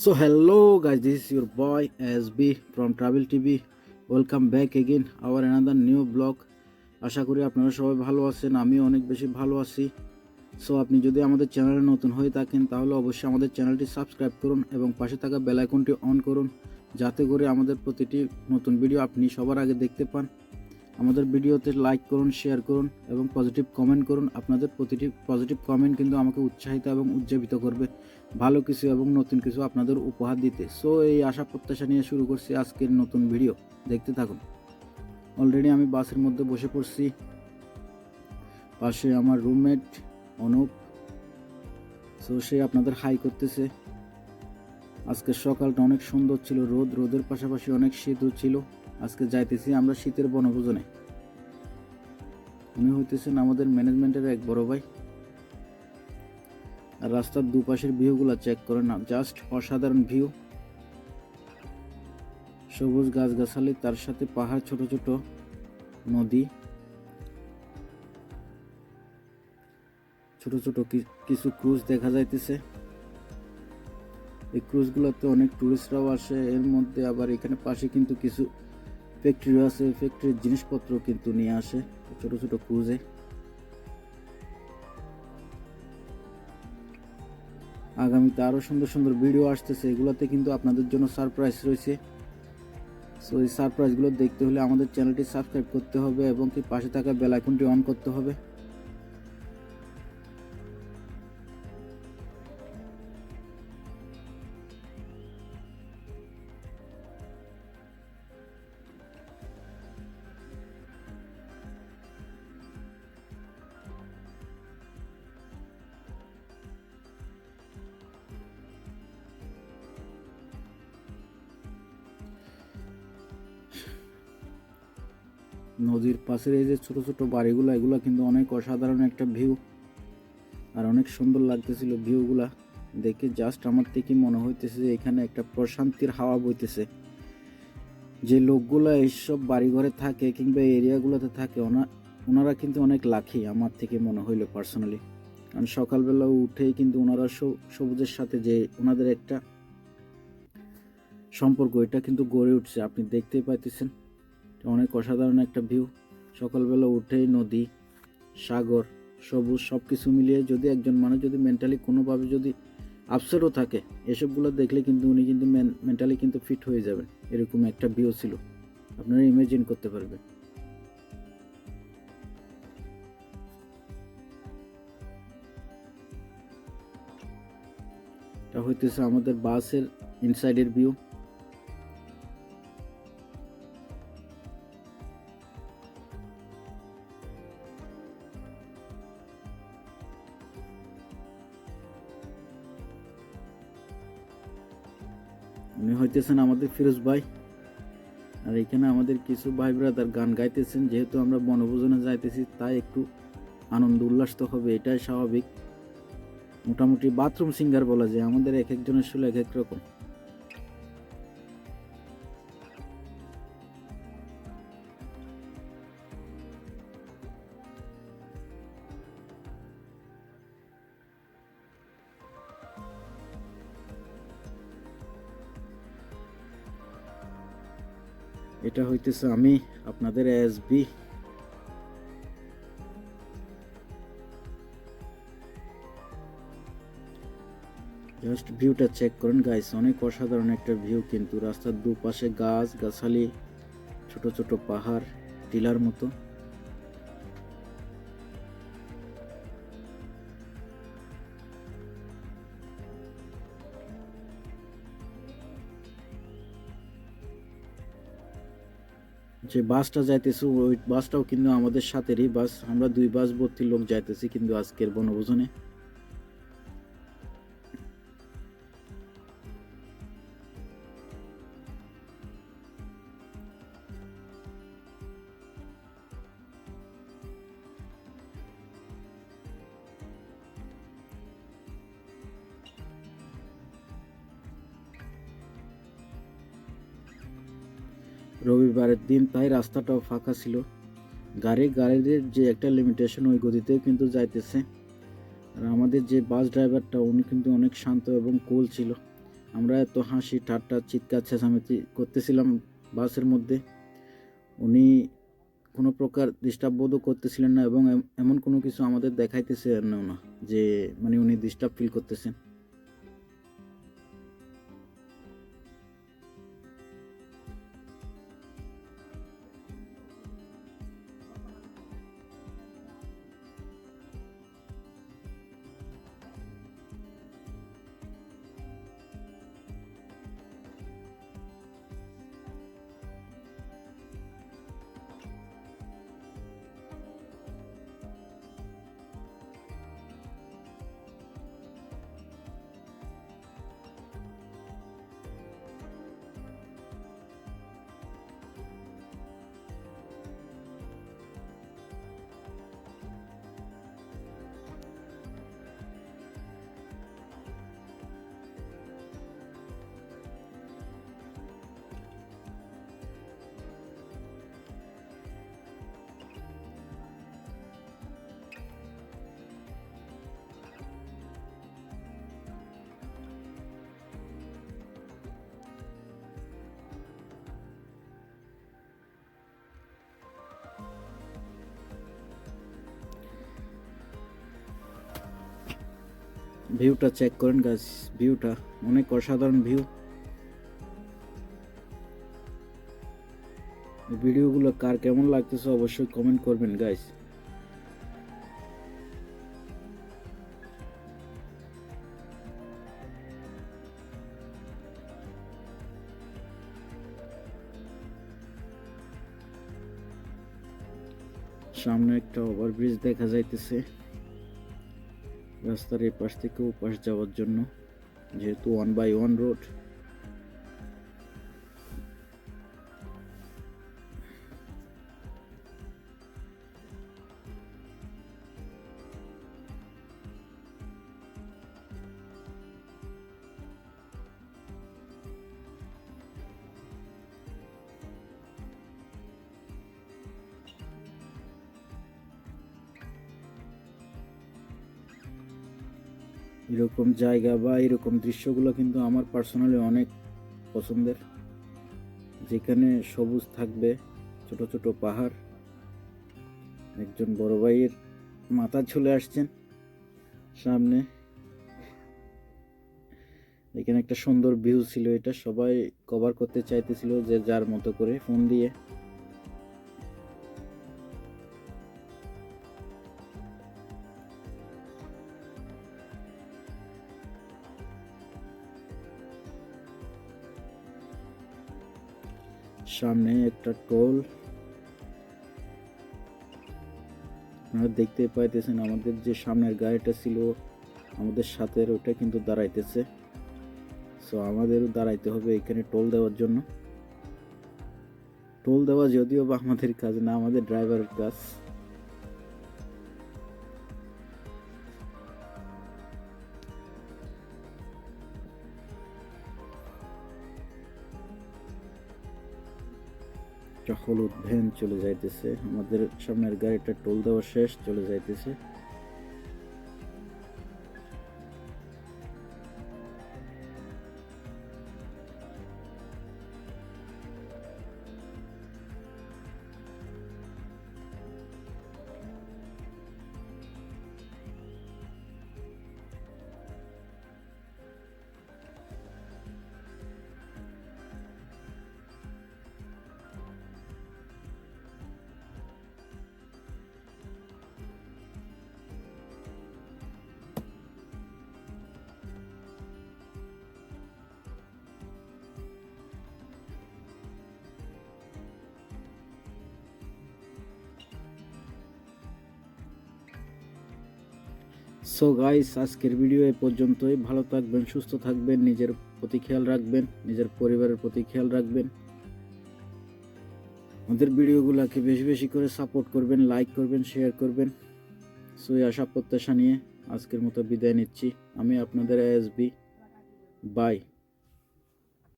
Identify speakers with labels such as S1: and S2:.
S1: So hello guys, this is your boy SB from Travel TV. Welcome back again our another new blog. আশা করি আপনারা সবাই ভালো আছেন আমি অনেক বেশি ভালো আছি সো আপনি যদি আমাদের চ্যানেলে নতুন হয়ে থাকেন তাহলে অবশ্যই আমাদের চ্যানেলটি সাবস্ক্রাইব করুন এবং পাশে থাকা বেল আইকনটি অন করুন যাতে করে আমাদের প্রতিটি নতুন ভিডিও আপনি সবার আগে দেখতে পান আমাদের ভিডিওতে লাইক করুন শেয়ার করুন এবং পজিটিভ কমেন্ট করুন। আপনাদের প্রতিটি পজিটিভ কমেন্ট কিন্তু আমাকে উৎসাহিত এবং উজ্জীবিত করবে। ভালো কিছু এবং নতুন কিছু আপনাদের উপহার দিতে। সো এই আশা প্রত্যাশা নিয়ে শুরু করছি আজকের নতুন ভিডিও দেখতে থাকুন। অলরেডি আমি বাসের মধ্যে বসে পড়ছি। পাশে আমার রুমমেট অনুপ। সো সে আপনাদের হাই করতেছে। আজকের সকালটা অনেক সুন্দর ছিল। রোদ, রোদের পাশাপাশি অনেক শীতও ছিল। আজকে যাইতেছি আমরা শীতের বনভোজনে। উনি হইতেছেন আমাদের ম্যানেজমেন্টের এক বড় ভাই। আর রাস্তার দুপাশের ভিউগুলো চেক করে না জাস্ট অসাধারণ ভিউ সবুজ গাছগাছালি, তার সাথে পাহাড় ছোট ছোট, নদী। ছোট ছোট কিছু ক্রুজ দেখা যাইতেছে। এই ক্রুজগুলোতে অনেক টুরিস্টরাও আসে, এর মধ্যে আবার এখানে পাশে কিন্তু কিছু ফ্যাক্টরি আছে ফ্যাক্টরির জিনিসপত্র কিন্তু নিয়ে আসে, ছোট ছোট ক্রুজে আগামীতে আরও সুন্দর সুন্দর ভিডিও আসতেছে, এগুলোতে কিন্তু আপনাদের জন্য সারপ্রাইজ রয়েছে। সো এই সারপ্রাইজগুলো দেখতে হলে আমাদের চ্যানেলটি সাবস্ক্রাইব করতে হবে এবং কি পাশে থাকা বেল আইকনটি অন করতে হবে। নদীর পাশের এই যে ছোট ছোট বাড়িগুলো, এগুলো কিন্তু অনেক অসাধারণ একটা ভিউ আর অনেক সুন্দর লাগতেছিল ভিউগুলা দেখে জাস্ট আমার থেকে মনে হইতেছে যে এখানে একটা প্রশান্তির হাওয়া বইতেছে। যে লোকগুলা এইসব বাড়িঘরে থাকে কিংবা এরিয়াগুলোতে থাকে, ওনা ওনারা কিন্তু অনেক লাখি আমার থেকে মনে হইল পার্সোনালি কারণ সকালবেলা উঠেই কিন্তু ওনারা সবুজের সাথে যে ওনাদের একটা সম্পর্ক, এটা কিন্তু গড়ে উঠছে। আপনি দেখতেই পাইতেছেন। অনেক অসাধারণ একটা ভিউ সকালবেলা উঠেই নদী, সাগর, সবুজ সব কিছু মিলিয়ে যদি একজন মানুষ যদি মেন্টালি কোনোভাবে যদি আপসেটও থাকে, এসবগুলো দেখলে কিন্তু উনি কিন্তু মেন্টালি কিন্তু ফিট হয়ে যাবেন। এরকম একটা ভিউ ছিল। আপনারা ইমাজিন করতে পারবেন। এটা হইতেছে আমাদের বাসের ইনসাইডের ভিউ উনি হইতেছেন আমাদের ফিরোজ ভাই। আর এখানে আমাদের কিছু ভাই ব্রাদার গান গাইতেছেন, যেহেতু আমরা বনভোজনে যাইতেছি, তাই একটু আনন্দ উল্লাস তো হবে, এটাই স্বাভাবিক। মোটামুটি বাথরুম সিঙ্গার বলা যায়, আমাদের এক একজনের শুলে এক এক রকম। এটা হইতেছে আমি আপনাদের এসবি জাস্ট ভিউটা চেক করেন গাইস অনেক অসাধারণ একটা ভিউ কিন্তু রাস্তার দুপাশে গাছ, গাছালি, ছোট ছোট পাহাড়, টিলার মতো। যে বাসটা যাইতেছে, ওই বাসটাও কিন্তু আমাদের সাথেরই বাস। আমরা দুই বাস ভর্তি লোক যাইতেছি কিন্তু আজকের বনভোজনে। রবিবারের দিন তাই রাস্তাটাও ফাঁকা ছিল। গাড়ি, গাড়ির যে একটা লিমিটেশন ওই গতিতেও কিন্তু যাইতেছে। আর আমাদের যে বাস ড্রাইভারটা উনি কিন্তু অনেক শান্ত এবং কুল ছিল। আমরা এত হাসি, ঠাট্টা, চিৎকার, চেঁচামেচি করতেছিলাম বাসের মধ্যে। উনি কোনো প্রকার ডিস্টার্ব বোধও করতেছিলেন না এবং এম- এমন কোনো কিছু আমাদের দেখাইতেছেন না যে মানে উনি ডিস্টার্ব ফিল করতেছেন। ভিউটা চেক করেন গাছ ভিউটা অনেক অসাধারণ ভিউ ভিডিওগুলো কার কেমন লাগতেছে অবশ্যই কমেন্ট করবেন গাইস সামনে একটা ওভারব্রিজ দেখা যাইতেছে। রাস্তার এপাশ পাশ থেকে ওপাশ যাওয়ার জন্য যেহেতু ওয়ান বাই ওয়ান রোড এরকম জায়গা বা এরকম দৃশ্যগুলো কিন্তু আমার পার্সোনালি অনেক পছন্দের। যেখানে সবুজ থাকবে, ছোট ছোট পাহাড়, একজন বড় ভাইয়ের মাথা চলে আসছেন সামনে। এখানে একটা সুন্দর ভিউ ছিল এটা, সবাই কভার করতে চাইতেছিল যে যার মতো করে ফোন দিয়ে। সামনে একটা টোল। আপনারা দেখতে পাইতেছেন আমাদের যে সামনের গাড়িটা ছিল, আমাদের সাথে ওটা কিন্তু দাঁড়াইতেছে। সো আমাদেরও দাঁড়াইতে হবে এখানে টোল দেওয়ার জন্য। টোল দেওয়া যদিও বা আমাদের কাজ না, আমাদের ড্রাইভারের কাজ। একটা হলুদ ভ্যান চলে যাইতেছে। আমাদের সামনের গাড়িটা টোল দেওয়া শেষ চলে যাইতেছে। সো গাইস আজকের ভিডিও এ পর্যন্তই। ভালো থাকবেন, সুস্থ থাকবেন, নিজের প্রতি খেয়াল রাখবেন, নিজের পরিবারের প্রতি খেয়াল রাখবেন। আমাদের ভিডিওগুলোকে বেশি বেশি করে সাপোর্ট করবেন লাইক করবেন শেয়ার করবেন। সো এই আশা প্রত্যাশা নিয়ে আজকের মতো বিদায় নিচ্ছি। আমি আপনাদের এসবি বাই